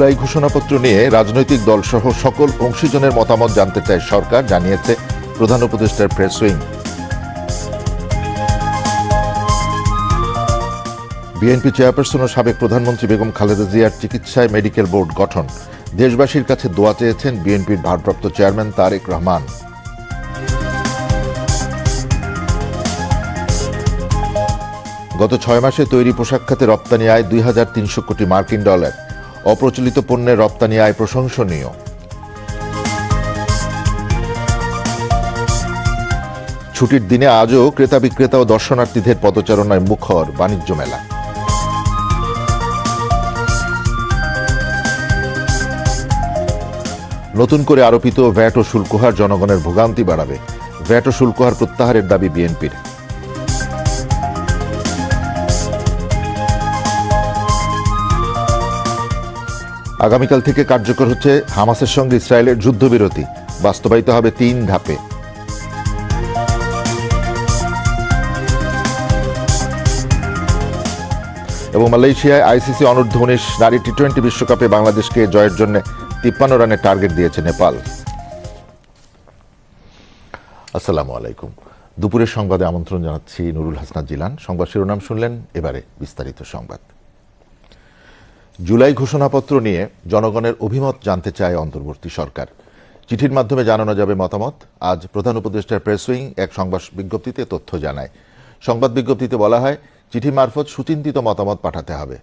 জুলাই ঘোষণাপত্র নিয়ে রাজনৈতিক দলসহ সকল অংশীজনের মতামত জানতে চায় সরকার, জানিয়েছে প্রধান উপদেষ্টার প্রেস উইং। বিএনপি চেয়ারপারসন ও সাবেক প্রধানমন্ত্রী বেগম খালেদা জিয়ার চিকিৎসায় মেডিকেল বোর্ড গঠন। দেশবাসীর কাছে দোয়া চেয়েছেন বিএনপির ভারপ্রাপ্ত চেয়ারম্যান তারেক রহমান। গত ছয় মাসে তৈরি পোশাক খাতে রপ্তানি আয় দুই হাজার তিনশো কোটি মার্কিন ডলার। অপ্রচলিত পণ্যের রপ্তানি আয় প্রশংসনীয়। ছুটির দিনে আজও ক্রেতা বিক্রেতা ও দর্শনার্থীদের পদচারণায় মুখর বাণিজ্য মেলা। নতুন করে আরোপিত ভ্যাট ও শুল্কহার জনগণের ভোগান্তি বাড়াবে। ভ্যাট ও শুল্কহার প্রত্যাহারের দাবি বিএনপির। আগামীকাল থেকে কার্যকর হচ্ছে হামাসের সঙ্গে ইসরায়েলের যুদ্ধবিরতি। বাস্তবায়িত হবে তিন ধাপে। এবং মালয়েশিয়ায় আইসিসি অনূর্ধ্ব উনিশ নারী টি টোয়েন্টি বিশ্বকাপে বাংলাদেশকে জয়ের জন্য তিপ্পান্ন রানের টার্গেট দিয়েছে নেপাল। আসসালামু আলাইকুম। দুপুরের সংবাদে আমন্ত্রণ জানাচ্ছি নুরুল হাসনাত জিলান। সংবাদ শিরোনাম শুনলেন এবারে বিস্তারিত সংবাদ। জুলাই ঘোষণাপত্র নিয়ে জনগণের অভিমত জানতে চায় অন্তর্বর্তী সরকার। চিঠির মাধ্যমে জানানো যাবে মতামত। আজ প্রধান উপদেষ্টার প্রেস উইং এক সংবাদ বিজ্ঞপ্তিতে তথ্য জানায়। সংবাদ বিজ্ঞপ্তিতে বলা হয়, চিঠি মারফত সুচিন্তিত মতামত পাঠাতে হবে।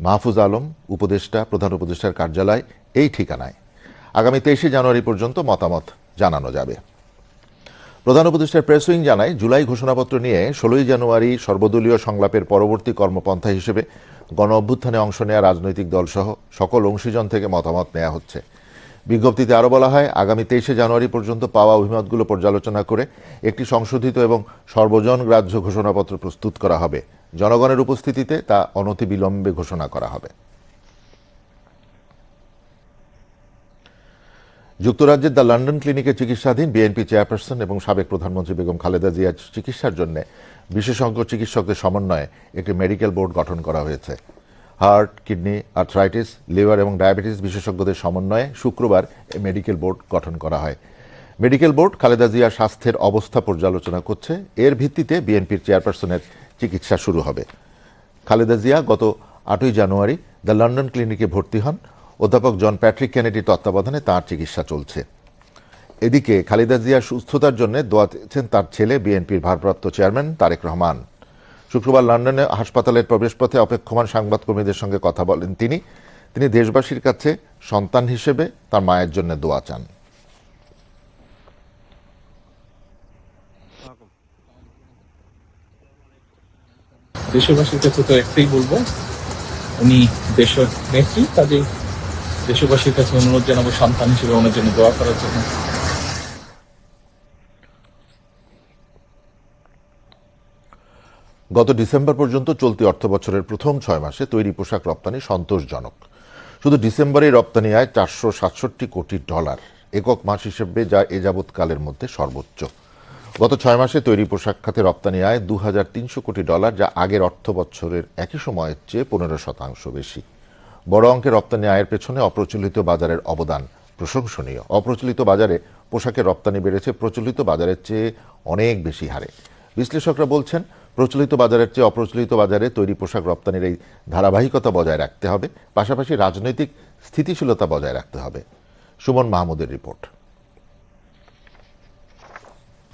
মাহফুজ আলম, উপদেষ্টা, প্রধান উপদেষ্টার কার্যালয় এই ঠিকানায়। আগামী তেইশে জানুয়ারি পর্যন্ত মতামত জানানো যাবে। প্রধান উপদেষ্টার প্রেস উইং জানায়, জুলাই ঘোষণাপত্র নিয়ে ষোলোই জানুয়ারি সর্বদলীয় সংলাপের পরবর্তী কর্মপন্থা হিসেবে গণ অভ্যুত্থানে অংশ নেওয়া রাজনৈতিক দলসহ সকল অংশীজন থেকে মতামত নেওয়া হচ্ছে। বিজ্ঞপ্তিতে আরও বলা হয়, আগামী তেইশে জানুয়ারি পর্যন্ত পাওয়া অভিমতগুলো পর্যালোচনা করে একটি সংশোধিত এবং সর্বজন গ্রাহ্য ঘোষণাপত্র প্রস্তুত করা হবে। জনগণের উপস্থিতিতে তা অনতিবিলম্বে ঘোষণা করা হবে। যুক্তরাজ্যের দ্য লন্ডন ক্লিনিকে চিকিৎসাধীন বিএনপি চেয়ারপারসন এবং সাবেক প্রধানমন্ত্রী বেগম খালেদা জিয়ার চিকিৎসার জন্য বিশেষজ্ঞ চিকিৎসকদের সমন্বয়ে একটি মেডিকেল বোর্ড গঠন করা হয়েছে। হার্ট, কিডনি, আর্থ্রাইটিস, লিভার এবং ডায়াবেটিস বিশেষজ্ঞদের সমন্বয়ে শুক্রবার মেডিকেল বোর্ড গঠন করা হয়। মেডিকেল বোর্ড খালেদা জিয়ার স্বাস্থ্যের অবস্থা পর্যালোচনা করছে। এর ভিত্তিতে বিএনপির চেয়ারপারসনের চিকিৎসা শুরু হবে। খালেদা জিয়া গত আটই জানুয়ারি দ্য লন্ডন ক্লিনিকে ভর্তি হন। অধ্যাপক জন প্যাট্রিক কেনেডির তত্ত্বাবধানে তাঁর চিকিৎসা চলছে। এদিকে খালেদা জিয়ার সুস্থতার জন্য দোয়া চেয়েছেন তার ছেলে, বিএনপির ভারপ্রাপ্ত চেয়ারম্যান তারেক রহমান। শুক্রবার লন্ডনে হাসপাতালের প্রবেশপথে অপেক্ষমান সাংবাদকর্মীদের সঙ্গে কথা বলেন তিনি। তিনি দেশবাসীর কাছে সন্তান হিসেবে তার মায়ের জন্য দোয়া চান। দেশবাসীর কাছে তো একটাই বলব, উনি দেশের নেত্রী কাজেই দেশবাসীর কাছে অনুরোধ জানাব, সন্তান হিসেবে ওনার জন্য দোয়া করার জন্য। গত ডিসেম্বর পর্যন্ত চলতি অর্থ বছরের প্রথম ছয় মাসে তৈরি পোশাক রপ্তানি সন্তোষজনক। শুধু ডিসেম্বরে রপ্তানি আয় চারশো সাতষট্টি কোটি ডলার। একক মাস হিসেবে যা এ যাবৎকালের মধ্যে সর্বোচ্চ। গত ছয় মাসে তৈরি পোশাক খাতে রপ্তানি আয় দু হাজার তিনশো কোটি ডলার, যা আগের অর্থ বছরের একই সময়ের চেয়ে পনেরো শতাংশ বেশি। বড় অঙ্কের রপ্তানি আয়ের পেছনে অপ্রচলিত বাজারের অবদান প্রশংসনীয়। অপ্রচলিত বাজারে পোশাকের রপ্তানি বেড়েছে, প্রচলিত বাজারের চেয়ে অনেক বেশি হারে। বিশ্লেষকরা বলছেন, প্রচলিত বাজারের চেয়ে অপ্রচলিত বাজারে তৈরি পোশাক রপ্তানির এই ধারাবাহিকতা বজায় রাখতে হবে, পাশাপাশি রাজনৈতিক স্থিতিশীলতা বজায় রাখতে হবে। সুমন মাহমুদের রিপোর্ট।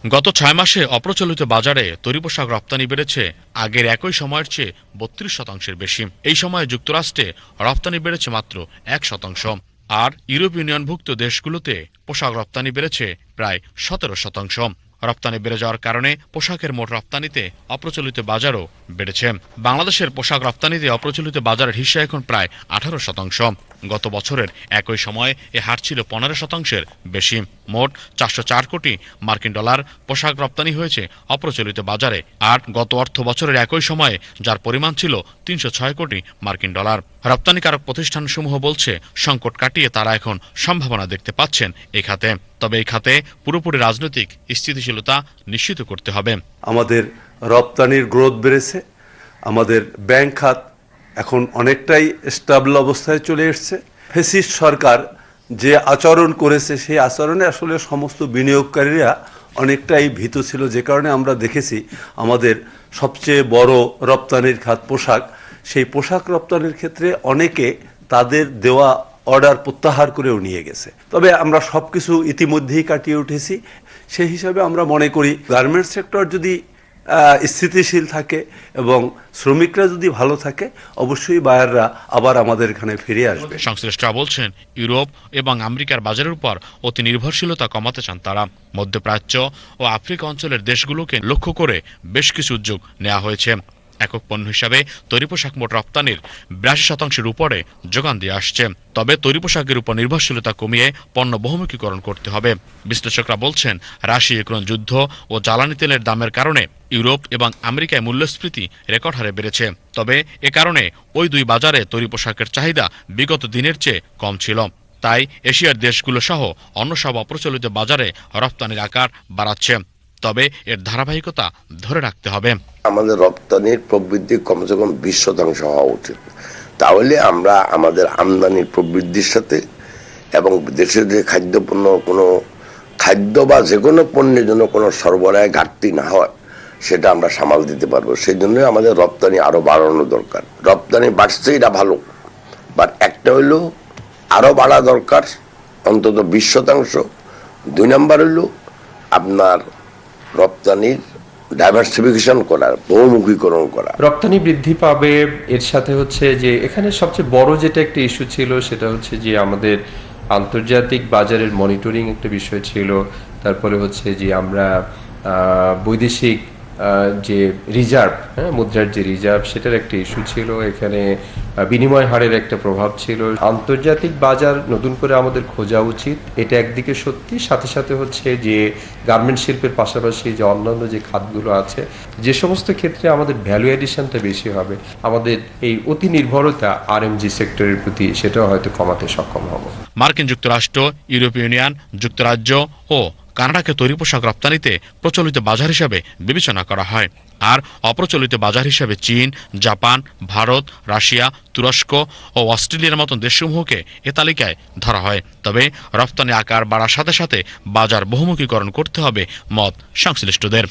গত ছয় মাসে অপ্রচলিত বাজারে তৈরি পোশাক রপ্তানি বেড়েছে। আগের একই সময়ের চেয়ে বত্রিশ শতাংশের বেশি। এই সময়ে যুক্তরাষ্ট্রে রপ্তানি বেড়েছে মাত্র এক শতাংশ। আর ইউরোপ ইউনিয়নভুক্ত দেশগুলোতে পোশাক রপ্তানি বেড়েছে প্রায় সতেরো শতাংশ। রপ্তানি বেড়ে যাওয়ার কারণে পোশাকের মোট রপ্তানিতে অপ্রচলিত বাজারও বেড়েছে। বাংলাদেশের পোশাক রপ্তানিতে অপ্রচলিত বাজারের হিস্সা এখন প্রায় আঠারো শতাংশ। গত বছরের একই সময়ে এ হার ছিল পনেরো শতাংশের বেশি। মোট চারশো চার কোটি মার্কিন ডলার পোশাক রপ্তানি হয়েছে অপ্রচলিত বাজারে। আর গত অর্থ বছরের একই সময়ে যার পরিমাণ ছিল তিনশো ছয় কোটি মার্কিন ডলার। রপ্তানিকারক প্রতিষ্ঠানসমূহ বলছে, সংকট কাটিয়ে তারা এখন সম্ভাবনা দেখতে পাচ্ছেন এই খাতে। তবে এই খাতে পুরোপুরি রাজনৈতিক স্থিতিশীলতা নিশ্চিত করতে হবে। আমাদের রপ্তানির গ্রোথ বেড়েছে। আমাদের ব্যাংক খাত এখন অনেকটাই স্টাবল অবস্থায় চলে এসছে। ফেসিস্ট সরকার যে আচরণ করেছে, সেই আচরণে আসলে সমস্ত বিনিয়োগকারীরা অনেকটাই ভীত ছিল। যে কারণে আমরা দেখেছি আমাদের সবচেয়ে বড় রপ্তানির খাত পোশাক। সেই পোশাক রপ্তানির ক্ষেত্রে অনেকে তাদের দেওয়া অর্ডার প্রত্যাহার করেও নিয়ে গেছে। তবে আমরা সব কিছু ইতিমধ্যেই কাটিয়ে উঠেছি। সেই হিসাবে আমরা মনে করি, গার্মেন্টস সেক্টর যদি স্থিতিশীল থাকে এবং শ্রমিকরা যদি ভালো থাকে, অবশ্যই বায়াররা আবার আমাদের এখানে ফিরে আসবে। সংশ্লিষ্টরা বলছেন, ইউরোপ এবং আমেরিকার বাজারের উপর অতি নির্ভরশীলতা কমাতে চান তারা। মধ্যপ্রাচ্য ও আফ্রিকা অঞ্চলের দেশগুলোকে লক্ষ্য করে বেশ কিছু উদ্যোগ নেওয়া হয়েছে। একক পণ্য হিসাবে তৈরি পোশাক মোট রপ্তানির বিরাশি শতাংশের উপরে যোগান দিয়ে আসছে। তবে তৈরি পোশাকের উপর নির্ভরশীলতা কমিয়ে পণ্য বহুমুখীকরণ করতে হবে। বিশ্লেষকরা বলছেন, রাশি ইউক্রেন যুদ্ধ ও জ্বালানি তেলের দামের কারণে ইউরোপ এবং আমেরিকায় মূল্যস্ফীতি রেকর্ড হারে বেড়েছে। তবে এ কারণে ওই দুই বাজারে তৈরি পোশাকের চাহিদা বিগত দিনের চেয়ে কম ছিল। তাই এশিয়ার দেশগুলো সহ অন্য সব অপ্রচলিত বাজারে রপ্তানির আকার বাড়াচ্ছে। তবে এর ধারাবাহিকতা ধরে রাখতে হবে। আমাদের রপ্তানির প্রবৃদ্ধি কমসে কম বিশ শতাংশ হওয়া উচিত। তাহলে আমরা আমাদের আমদানির প্রবৃদ্ধির সাথে এবং দেশের যে খাদ্যপণ্য কোনো খাদ্য বা যে কোনো পণ্যের জন্য কোনো সরবরাহে ঘাটতি না হয়, সেটা আমরা সামাল দিতে পারব। সেই জন্যই আমাদের রপ্তানি আরও বাড়ানো দরকার। রপ্তানি বাড়ছে, এটা ভালো। বাট একটা হইল আরও বাড়া দরকার, অন্তত বিশ শতাংশ। দুই নাম্বার হইল আপনার রপ্তানির ডাইভার্সিফিকেশন করার বহুমুখীকরণ করা। রপ্তানি বৃদ্ধি পাবে, এর সাথে হচ্ছে যে এখানে সবচেয়ে বড় যেটা একটা ইস্যু ছিল, সেটা হচ্ছে যে আমাদের আন্তর্জাতিক বাজারের মনিটরিং একটা বিষয় ছিল। তারপরে হচ্ছে যে আমরা বৈদেশিক যে রিজার্ভ হ্যাঁ মুদ্রার যে রিজার্ভ সেটার একটা ইস্যু ছিল। এখানে বিনিময় হারের একটা প্রভাব ছিল। আন্তর্জাতিক বাজার নতুন করে আমাদের খোঁজা উচিত। এটা একদিকে সত্যি, সাথে সাথে হচ্ছে যে গার্মেন্ট শিল্পের পাশাপাশি যে অন্যান্য যে খাতগুলো আছে, যে সমস্ত ক্ষেত্রে আমাদের ভ্যালু এডিশনটা বেশি হবে। আমাদের এই অতি নির্ভরতা আর আরএমজি সেক্টরের প্রতি, সেটাও হয়তো কমাতে সক্ষম হব। মার্কিন যুক্তরাষ্ট্র, ইউরোপীয় ইউনিয়ন, যুক্তরাজ্য ও কানাডাকে তৈরি পোশাক রপ্তানিতে প্রচলিত বাজার হিসাবে বিবেচনা করা হয়। আর অপ্রচলিত বাজার হিসাবে চীন, জাপান, ভারত, রাশিয়া, তুরস্ক ও অস্ট্রেলিয়ার মতন দেশসমূহকে এ তালিকায় ধরা হয়। তবে রপ্তানি আকার বাড়ার সাথে সাথে বাজার বহুমুখীকরণ করতে হবে মত সংশ্লিষ্টদের।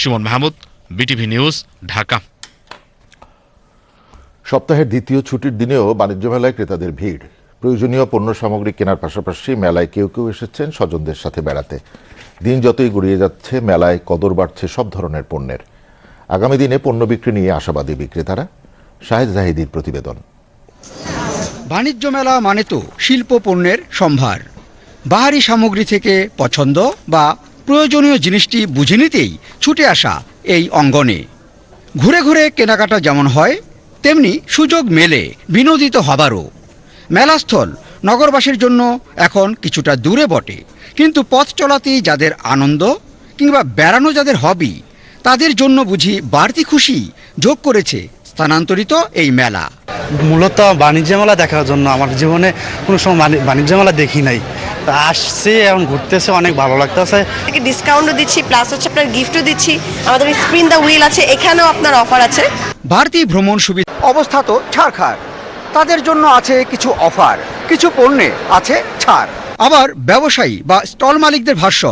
Suman Mahmud, BTV news, Dhaka. সপ্তাহের দ্বিতীয় ছুটির দিনেও বাণিজ্য মেলায় ক্রেতাদের ভিড়। প্রয়োজনীয় পণ্য সামগ্রী কেনার পাশাপাশি মেলায় কেউ কেউ এসেছেন স্বজনদের সাথে বেড়াতে। দিন যতই গড়িয়ে যাচ্ছে, মেলায় কদর বাড়ছে সব ধরনের পণ্যের। আগামী দিনে পণ্য বিক্রি নিয়ে আশাবাদী বিক্রেতারা। শাহেদ জাহিদির প্রতিবেদন। বাণিজ্য মেলা মানে তো শিল্প পণ্যের সম্ভার। বাহারি সামগ্রী থেকে পছন্দ বা প্রয়োজনীয় জিনিসটি বুঝে নিতেই ছুটে আসা এই অঙ্গনে। ঘুরে ঘুরে কেনাকাটা যেমন হয়, তেমনি সুযোগ মেলে, বিনোদিত হবারও। মেলাস্থল নগরবাসীর জন্য এখন কিছুটা দূরে বটে। কিন্তু পথ চলাতেই যাদের আনন্দ কিংবা বেড়ানো যাদের হবি তাদের জন্য বুঝি বাড়তি খুশি যোগ করেছে স্থানান্তরিত এই মেলা। মূলত বাণিজ্য মেলা দেখার জন্য আমার জীবনে কোনো সময় বাণিজ্য মেলা দেখি নাই। তা আসছে এখন ঘুরতেছে অনেক ভালো লাগতেছে। ডিসকাউন্টও দিচ্ছি প্লাস হচ্ছে আপনার গিফটও দিচ্ছি। আমাদের স্প্রিন দ্য হুইল আছে এখানেও আপনার অফার আছে। বাড়তি ভ্রমণ সুবিধা অবস্থা তো ছাড়খার তাদের জন্য আছে কিছু অফার কিছু পণ্যে আছে ছাড়। আবার ব্যবসায়ী বা স্টল মালিকদের ভাষ্য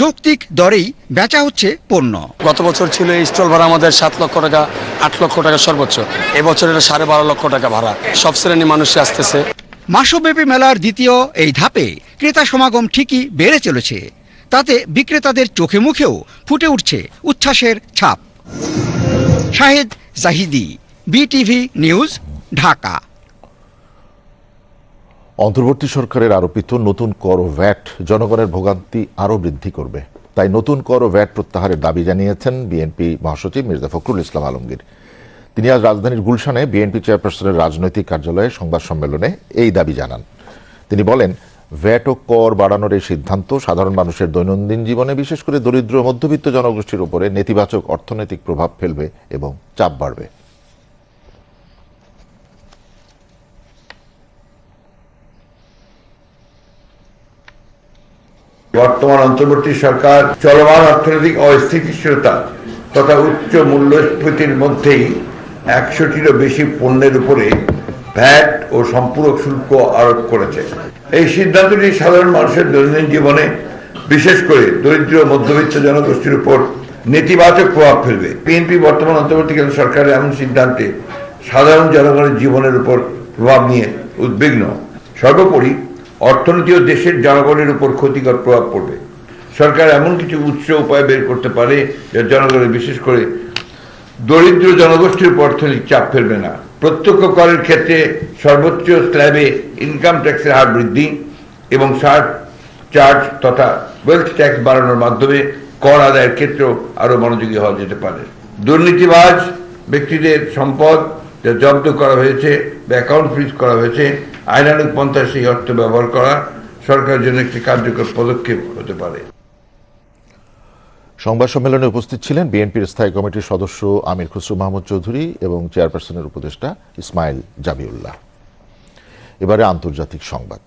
যৌক্তিক দরেই বেচা হচ্ছে পণ্য। গত বছর ছিল এই স্টল ভাড়া আমাদের সাত লক্ষ টাকা আট লক্ষ টাকা সর্বোচ্চ। এবছর এটা সাড়ে বারো লক্ষ টাকা ভাড়া। সব শ্রেণির মানুষই আসতেছে। মাসব্যাপী মেলার দ্বিতীয় এই ধাপে ক্রেতা সমাগম ঠিকই বেড়ে চলেছে। তাতে বিক্রেতাদের চোখে মুখেও ফুটে উঠছে উচ্ছ্বাসের ছাপ। Shahed Zahidi BTV news Dhaka. অন্তর্বর্তী সরকারের আরোপিত নতুন কর ও ভ্যাট জনগণের ভোগান্তি আরও বৃদ্ধি করবে। তাই নতুন কর ও ভ্যাট প্রত্যাহারের দাবি জানিয়েছেন বিএনপি মহাসচিব মির্জা ফখরুল ইসলাম আলমগীর। তিনি আজ রাজধানীর গুলশানে বিএনপি চেয়ারপারসনের রাজনৈতিক কার্যালয়ে সংবাদ সম্মেলনে এই দাবি জানান। তিনি বলেন, ভ্যাট ও কর বাড়ানোর এই সিদ্ধান্ত সাধারণ মানুষের দৈনন্দিন জীবনে বিশেষ করে দরিদ্র মধ্যবিত্ত জনগোষ্ঠীর উপরে নেতিবাচক অর্থনৈতিক প্রভাব ফেলবে এবং চাপ বাড়বে। বর্তমান অন্তর্বর্তী সরকার চলমান অর্থনৈতিক অস্থিতিশীলতা তথা উচ্চ মূল্যস্ফীতির মধ্যেই একশোটিরও বেশি পণ্যের উপরে ভ্যাট ও সম্পূরক শুল্ক আরোপ করেছে। এই সিদ্ধান্তটি সাধারণ মানুষের দৈনন্দিন জীবনে, বিশেষ করে দরিদ্র মধ্যবিত্ত জনগোষ্ঠীর উপর নেতিবাচক প্রভাব ফেলবে। বিএনপি বর্তমান অন্তর্বর্তীকালীন সরকারের এমন সিদ্ধান্তে সাধারণ জনগণের জীবনের উপর প্রভাব নিয়ে উদ্বিগ্ন। সর্বোপরি অর্থনীতি ও দেশের জনগণের উপর ক্ষতিকর প্রভাব পড়বে। সরকার এমন কিছু উৎস উপায় বের করতে পারে যা জনগণের বিশেষ করে দরিদ্র জনগোষ্ঠীর উপর অর্থনৈতিক চাপ ফেলবে না। প্রত্যক্ষ করের ক্ষেত্রে সর্বোচ্চ স্ল্যাবে ইনকাম ট্যাক্সের হার বৃদ্ধি এবং সার চার্জ তথা ওয়েলথ ট্যাক্স বাড়ানোর মাধ্যমে কর আদায়ের ক্ষেত্রেও আরও মনোযোগী হওয়া যেতে পারে। দুর্নীতিবাজ ব্যক্তিদের সম্পদ জব্দ করা হয়েছে, বা অ্যাকাউন্ট ফ্রিজ করা হয়েছে আইনানুক পন্থায় সেই অর্থ ব্যবহার করা সরকারের জন্য একটি কার্যকর পদক্ষেপ হতে পারে। সংবাদ সম্মেলনে উপস্থিত ছিলেন বিএনপির স্থায়ী কমিটির সদস্য আমির খুসরু মাহমুদ চৌধুরী এবং চেয়ারপারসনের উপদেষ্টা ইসমাইল জাবিউল্লাহ এবারে আন্তর্জাতিক সংবাদ।